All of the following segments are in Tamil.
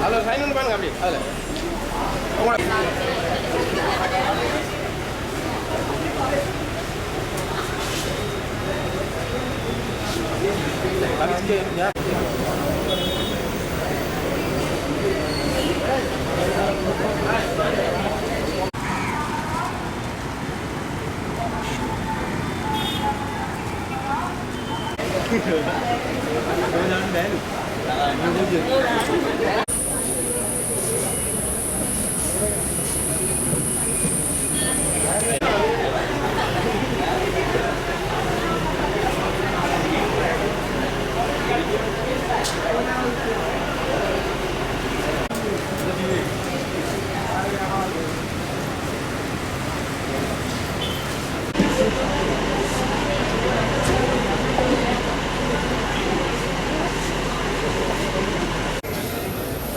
அதில் சைன் ஒன்று பாருங்க அப்படி அதில் Đưa lên để được. Đưa lên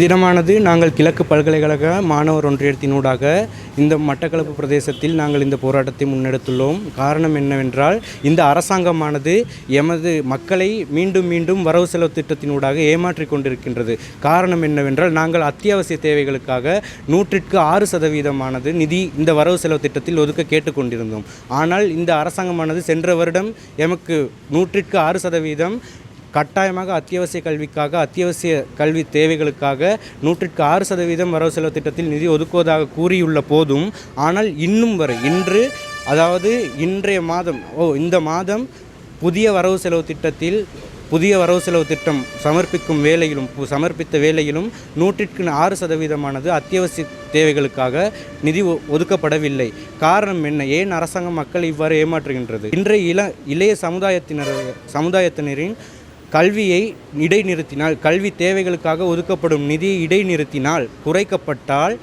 தினமானது நாங்கள் கிழக்கு பல்கலைக்கழக மாணவர் ஒன்றியத்தினூடாக இந்த மட்டக்களப்பு பிரதேசத்தில் நாங்கள் இந்த போராட்டத்தை முன்னெடுத்துள்ளோம். காரணம் என்னவென்றால் இந்த அரசாங்கமானது எமது மக்களை மீண்டும் மீண்டும் வரவு செலவு திட்டத்தினூடாக ஏமாற்றிக் கொண்டிருக்கின்றது. காரணம் என்னவென்றால் நாங்கள் அத்தியாவசிய தேவைகளுக்காக நூற்றிற்கு ஆறு சதவீதமானது நிதி இந்த வரவு செலவு திட்டத்தில் ஒதுக்க கேட்டுக்கொண்டிருந்தோம் ஆனால் இந்த அரசாங்கமானது சென்ற வருடம் எமக்கு நூற்றிற்கு ஆறு சதவீதம் கட்டாயமாக அத்தியாவசிய கல்விக்காக அத்தியாவசிய கல்வி தேவைகளுக்காக நூற்றிற்கு ஆறு சதவீதம் வரவு செலவு திட்டத்தில் நிதி ஒதுக்குவதாக கூறியுள்ள போதும் ஆனால் இன்னும் வரை இன்று அதாவது இன்றைய மாதம் ஓ இந்த மாதம் புதிய வரவு செலவு திட்டத்தில் புதிய வரவு செலவு திட்டம் சமர்ப்பிக்கும் வேலையிலும் பு- சமர்ப்பித்த வேலையிலும் நூற்றிற்கு ஆறு சதவீதமானது அத்தியாவசிய தேவைகளுக்காக நிதி ஒ- ஒதுக்கப்படவில்லை. காரணம் என்ன? ஏன் அரசாங்கம் மக்கள் இவ்வாறு ஏமாற்றுகின்றது? இன்றைய இள இளைய சமுதாயத்தினர் சமுதாயத்தினரின் கல்வியை இடைநிறுத்தினால் கல்வி தேவைகளுக்காக ஒதுக்கப்படும் நிதியை இடைநிறுத்தினால் குறைக்கப்பட்டால்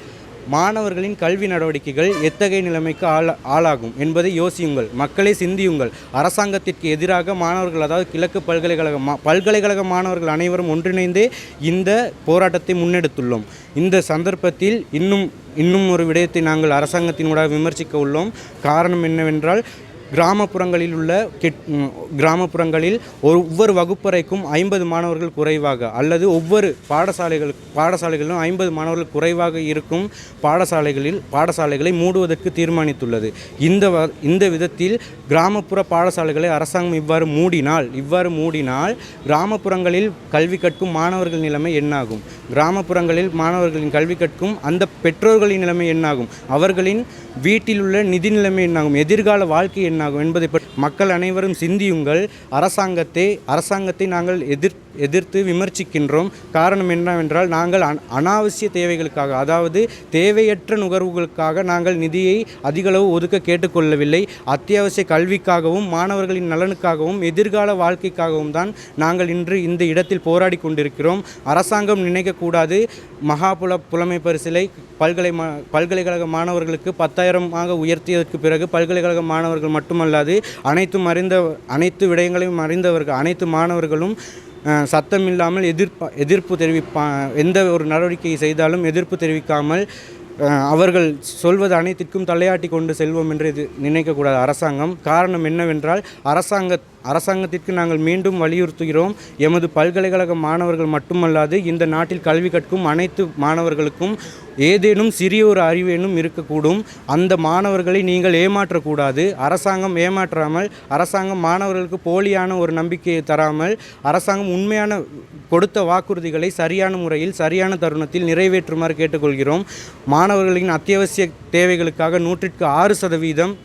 மாணவர்களின் கல்வி நடவடிக்கைகள் எத்தகைய நிலைமைக்கு ஆள ஆளாகும் என்பதை யோசியுங்கள். மக்களே சிந்தியுங்கள். அரசாங்கத்திற்கு எதிராக மாணவர்கள் அதாவது கிழக்கு பல்கலைக்கழக மா பல்கலைக்கழக மாணவர்கள் அனைவரும் ஒன்றிணைந்தே இந்த போராட்டத்தை முன்னெடுத்துள்ளோம். இந்த சந்தர்ப்பத்தில் இன்னும் இன்னும் ஒரு விடயத்தை நாங்கள் அரசாங்கத்தினூடாக விமர்சிக்க உள்ளோம். காரணம் என்னவென்றால் கிராமப்புறங்களில் உள்ள கெட் கிராமப்புறங்களில் ஒவ்வொரு வகுப்பறைக்கும் ஐம்பது மாணவர்கள் குறைவாக அல்லது ஒவ்வொரு பாடசாலைகள் பாடசாலைகளிலும் ஐம்பது மாணவர்கள் குறைவாக இருக்கும் பாடசாலைகளில் பாடசாலைகளை மூடுவதற்கு தீர்மானித்துள்ளது. இந்த வ இந்த விதத்தில் கிராமப்புற பாடசாலைகளை அரசாங்கம் இவ்வாறு மூடினால் இவ்வாறு மூடினால் கிராமப்புறங்களில் கல்வி கற்கும் மாணவர்கள் நிலைமை என்னாகும்? கிராமப்புறங்களில் மாணவர்களின் கல்வி கற்கும் அந்த பெற்றோர்களின் நிலைமை என்னாகும்? அவர்களின் வீட்டில் உள்ள நிதி நிலைமை என்னாகும்? எதிர்கால வாழ்க்கை என்னாகும்? என்பதை பற்றி மக்கள் அனைவரும் சிந்தியுங்கள். அரசாங்கத்தை அரசாங்கத்தை நாங்கள் எதிர் எதிர்த்து விமர்சிக்கின்றோம். காரணம் என்னவென்றால் நாங்கள் அன- அனாவசிய தேவைகளுக்காக அதாவது தேவையற்ற நுகர்வுகளுக்காக நாங்கள் நிதியை அதிகளவு ஒதுக்க கேட்டுக்கொள்ளவில்லை. அத்தியாவசிய கல்விக்காகவும் மாணவர்களின் நலனுக்காகவும் எதிர்கால வாழ்க்கைக்காகவும் தான் நாங்கள் இன்று இந்த இடத்தில் போராடி கொண்டிருக்கிறோம். அரசாங்கம் நினைக்கக்கூடாது. மகாபுல புலமை பரிசிலை பல்கலை பல்கலைக்கழக மாணவர்களுக்கு பத்தாயிரமாக உயர்த்தியதற்கு பிறகு பல்கலைக்கழக மாணவர்கள் மட்டுமல்லாது அனைத்தும் அறிந்த அனைத்து விடயங்களையும் அறிந்தவர்கள் அனைத்து மாணவர்களும் சத்தம் இல்லாமல் எதிர்ப்ப எதிர்ப்பு தெரிவிப்பா எந்த ஒரு நடவடிக்கையை செய்தாலும் எதிர்ப்பு தெரிவிக்காமல் அவர்கள் சொல்வது அனைத்திற்கும் தலையாட்டி கொண்டு செல்வோம் என்று இது நினைக்கக்கூடாது. அரசாங்கம் காரணம் என்னவென்றால் அரசாங்க அரசாங்கத்திற்கு நாங்கள் மீண்டும் வலியுறுத்துகிறோம். எமது பல்கலைக்கழக மாணவர்கள் மட்டுமல்லாது இந்த நாட்டில் கல்வி கற்கும் அனைத்து மாணவர்களுக்கும் ஏதேனும் சிறிய ஒரு அறிவேனும் இருக்கக்கூடும். அந்த மாணவர்களை நீங்கள் ஏமாற்றக்கூடாது. அரசாங்கம் ஏமாற்றாமல் அரசாங்கம் மாணவர்களுக்கு போலியான ஒரு நம்பிக்கையை தராமல் அரசாங்கம் உண்மையான கொடுத்த வாக்குறுதிகளை சரியான முறையில் சரியான தருணத்தில் நிறைவேற்றுமாறு கேட்டுக்கொள்கிறோம். மாணவர்களின் அத்தியாவசிய தேவைகளுக்காக நூற்றிற்கு ஆறு சதவீதம்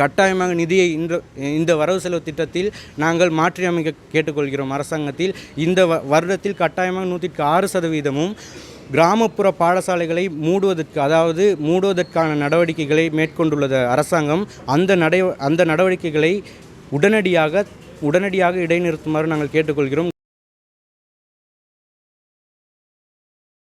கட்டாயமாக நிதியை இந்த இந்த வரவு செலவு திட்டத்தில் நாங்கள் மாற்றியமைக்க கேட்டுக்கொள்கிறோம். அரசாங்கத்தில் இந்த வருடத்தில் கட்டாயமாக நூற்றிற்கு ஆறு சதவீதமும் கிராமப்புற பாடசாலைகளை மூடுவதற்கு அதாவது மூடுவதற்கான நடவடிக்கைகளை மேற்கொண்டுள்ளது அரசாங்கம். அந்த நடை அந்த நடவடிக்கைகளை உடனடியாக உடனடியாக இடைநிறுத்துமாறு நாங்கள் கேட்டுக்கொள்கிறோம்.